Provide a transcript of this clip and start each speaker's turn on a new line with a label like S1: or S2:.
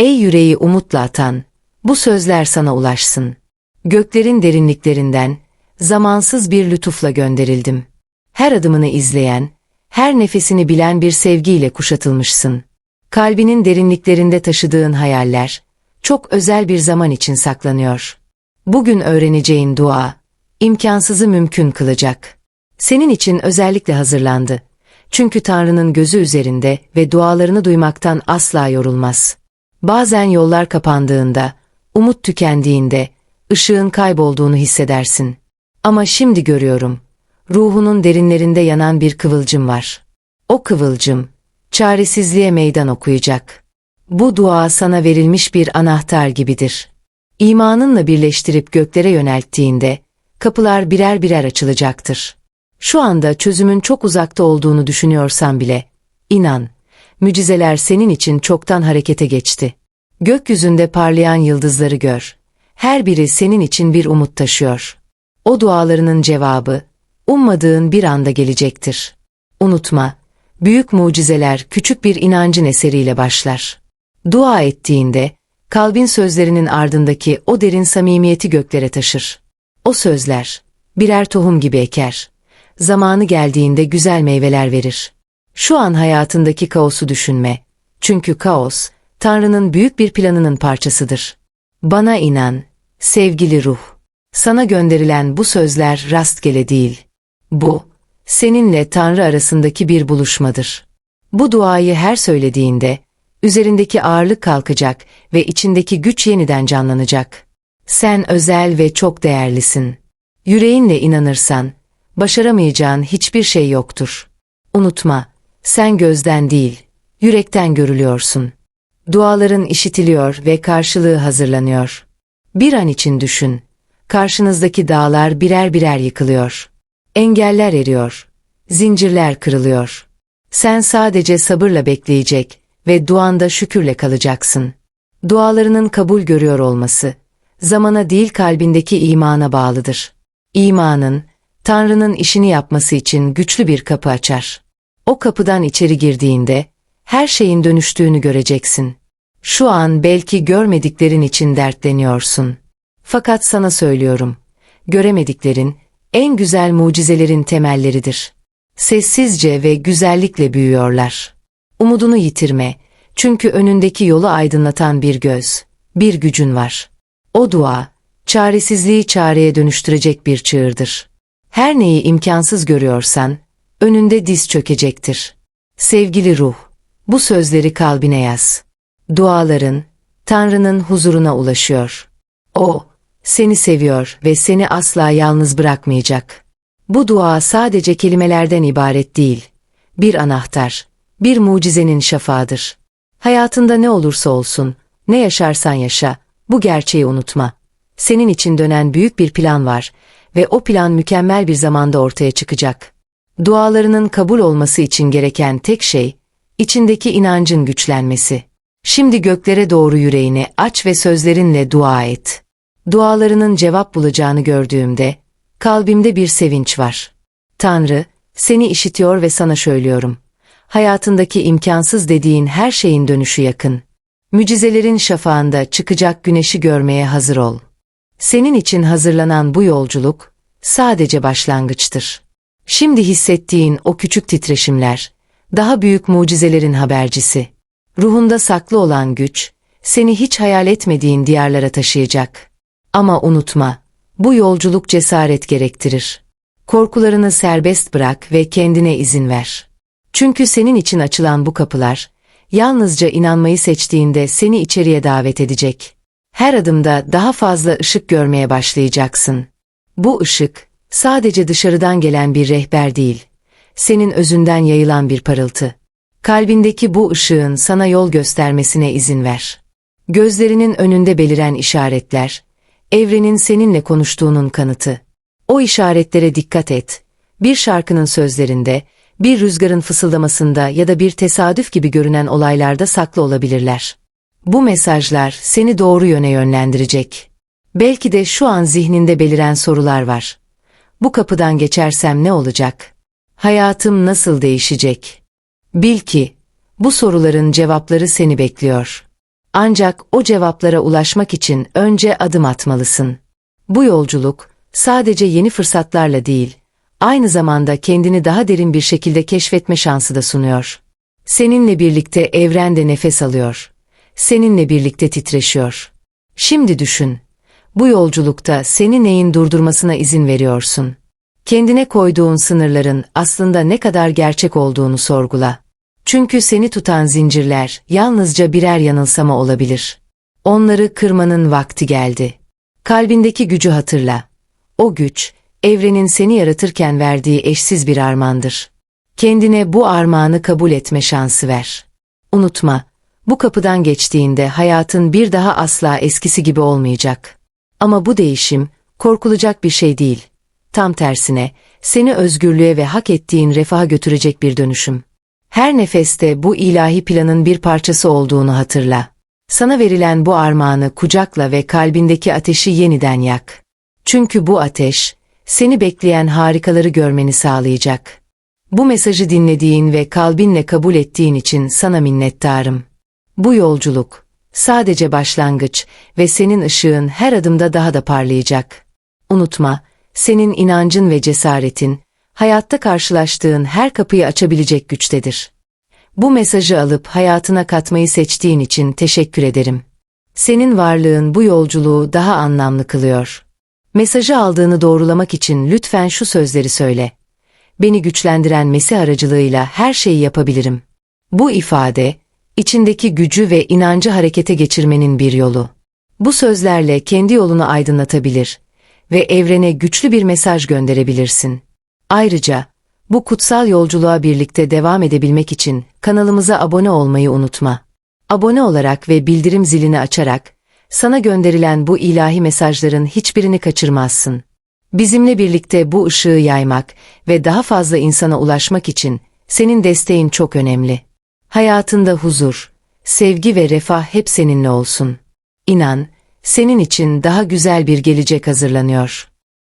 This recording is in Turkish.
S1: Ey yüreği umutla atan, bu sözler sana ulaşsın. Göklerin derinliklerinden, zamansız bir lütufla gönderildim. Her adımını izleyen, her nefesini bilen bir sevgiyle kuşatılmışsın. Kalbinin derinliklerinde taşıdığın hayaller, çok özel bir zaman için saklanıyor. Bugün öğreneceğin dua, imkansızı mümkün kılacak. Senin için özellikle hazırlandı. Çünkü Tanrı'nın gözü üzerinde ve dualarını duymaktan asla yorulmaz. Bazen yollar kapandığında, umut tükendiğinde, ışığın kaybolduğunu hissedersin. Ama şimdi görüyorum, ruhunun derinlerinde yanan bir kıvılcım var. O kıvılcım, çaresizliğe meydan okuyacak. Bu dua sana verilmiş bir anahtar gibidir. İmanınla birleştirip göklere yönelttiğinde, kapılar birer birer açılacaktır. Şu anda çözümün çok uzakta olduğunu düşünüyorsan bile, inan, mücizeler senin için çoktan harekete geçti. Gökyüzünde parlayan yıldızları gör. Her biri senin için bir umut taşıyor. O dualarının cevabı, ummadığın bir anda gelecektir. Unutma, büyük mucizeler küçük bir inancın eseriyle başlar. Dua ettiğinde, kalbin sözlerinin ardındaki o derin samimiyeti göklere taşır. O sözler, birer tohum gibi eker. Zamanı geldiğinde güzel meyveler verir. Şu an hayatındaki kaosu düşünme. Çünkü kaos, Tanrı'nın büyük bir planının parçasıdır. Bana inan, sevgili ruh. Sana gönderilen bu sözler rastgele değil. Bu, seninle Tanrı arasındaki bir buluşmadır. Bu duayı her söylediğinde, üzerindeki ağırlık kalkacak ve içindeki güç yeniden canlanacak. Sen özel ve çok değerlisin. Yüreğinle inanırsan, başaramayacağın hiçbir şey yoktur. Unutma, sen gözden değil, yürekten görülüyorsun. Duaların işitiliyor ve karşılığı hazırlanıyor. Bir an için düşün. Karşınızdaki dağlar birer birer yıkılıyor. Engeller eriyor. Zincirler kırılıyor. Sen sadece sabırla bekleyecek ve duanda şükürle kalacaksın. Dualarının kabul görüyor olması, zamana değil kalbindeki imana bağlıdır. İmanın, Tanrı'nın işini yapması için güçlü bir kapı açar. O kapıdan içeri girdiğinde, her şeyin dönüştüğünü göreceksin. Şu an belki görmediklerin için dertleniyorsun. Fakat sana söylüyorum, göremediklerin, en güzel mucizelerin temelleridir. Sessizce ve güzellikle büyüyorlar. Umudunu yitirme, çünkü önündeki yolu aydınlatan bir göz, bir gücün var. O dua, çaresizliği çareye dönüştürecek bir çığırdır. Her neyi imkansız görüyorsan, önünde diz çökecektir. Sevgili ruh, bu sözleri kalbine yaz. Duaların, Tanrı'nın huzuruna ulaşıyor. O, seni seviyor ve seni asla yalnız bırakmayacak. Bu dua sadece kelimelerden ibaret değil. Bir anahtar, bir mucizenin şafağıdır. Hayatında ne olursa olsun, ne yaşarsan yaşa, bu gerçeği unutma. Senin için dönen büyük bir plan var ve o plan mükemmel bir zamanda ortaya çıkacak. Dualarının kabul olması için gereken tek şey, içindeki inancın güçlenmesi. Şimdi göklere doğru yüreğini aç ve sözlerinle dua et. Dualarının cevap bulacağını gördüğümde, kalbimde bir sevinç var. Tanrı, seni işitiyor ve sana söylüyorum. Hayatındaki imkansız dediğin her şeyin dönüşü yakın. Mücizelerin şafağında çıkacak güneşi görmeye hazır ol. Senin için hazırlanan bu yolculuk, sadece başlangıçtır. Şimdi hissettiğin o küçük titreşimler, daha büyük mucizelerin habercisi. Ruhunda saklı olan güç, seni hiç hayal etmediğin diyarlara taşıyacak. Ama unutma, bu yolculuk cesaret gerektirir. Korkularını serbest bırak ve kendine izin ver. Çünkü senin için açılan bu kapılar, yalnızca inanmayı seçtiğinde seni içeriye davet edecek. Her adımda daha fazla ışık görmeye başlayacaksın. Bu ışık, sadece dışarıdan gelen bir rehber değil, senin özünden yayılan bir parıltı. Kalbindeki bu ışığın sana yol göstermesine izin ver. Gözlerinin önünde beliren işaretler, evrenin seninle konuştuğunun kanıtı. O işaretlere dikkat et. Bir şarkının sözlerinde, bir rüzgarın fısıldamasında ya da bir tesadüf gibi görünen olaylarda saklı olabilirler. Bu mesajlar seni doğru yöne yönlendirecek. Belki de şu an zihninde beliren sorular var. Bu kapıdan geçersem ne olacak? Hayatım nasıl değişecek? Bil ki, bu soruların cevapları seni bekliyor. Ancak o cevaplara ulaşmak için önce adım atmalısın. Bu yolculuk sadece yeni fırsatlarla değil, aynı zamanda kendini daha derin bir şekilde keşfetme şansı da sunuyor. Seninle birlikte evrende nefes alıyor. Seninle birlikte titreşiyor. Şimdi düşün. Bu yolculukta seni neyin durdurmasına izin veriyorsun? Kendine koyduğun sınırların aslında ne kadar gerçek olduğunu sorgula. Çünkü seni tutan zincirler yalnızca birer yanılsama olabilir. Onları kırmanın vakti geldi. Kalbindeki gücü hatırla. O güç, evrenin seni yaratırken verdiği eşsiz bir armağandır. Kendine bu armağanı kabul etme şansı ver. Unutma, bu kapıdan geçtiğinde hayatın bir daha asla eskisi gibi olmayacak. Ama bu değişim, korkulacak bir şey değil. Tam tersine, seni özgürlüğe ve hak ettiğin refaha götürecek bir dönüşüm. Her nefeste bu ilahi planın bir parçası olduğunu hatırla. Sana verilen bu armağanı kucakla ve kalbindeki ateşi yeniden yak. Çünkü bu ateş, seni bekleyen harikaları görmeni sağlayacak. Bu mesajı dinlediğin ve kalbinle kabul ettiğin için sana minnettarım. Bu yolculuk, sadece başlangıç ve senin ışığın her adımda daha da parlayacak. Unutma, senin inancın ve cesaretin, hayatta karşılaştığın her kapıyı açabilecek güçtedir. Bu mesajı alıp hayatına katmayı seçtiğin için teşekkür ederim. Senin varlığın bu yolculuğu daha anlamlı kılıyor. Mesajı aldığını doğrulamak için lütfen şu sözleri söyle. Beni güçlendiren Mesih aracılığıyla her şeyi yapabilirim. Bu ifade, içindeki gücü ve inancı harekete geçirmenin bir yolu. Bu sözlerle kendi yolunu aydınlatabilir ve evrene güçlü bir mesaj gönderebilirsin. Ayrıca, bu kutsal yolculuğa birlikte devam edebilmek için kanalımıza abone olmayı unutma. Abone olarak ve bildirim zilini açarak, sana gönderilen bu ilahi mesajların hiçbirini kaçırmazsın. Bizimle birlikte bu ışığı yaymak ve daha fazla insana ulaşmak için senin desteğin çok önemli. Hayatında huzur, sevgi ve refah hep seninle olsun. İnan, senin için daha güzel bir gelecek hazırlanıyor.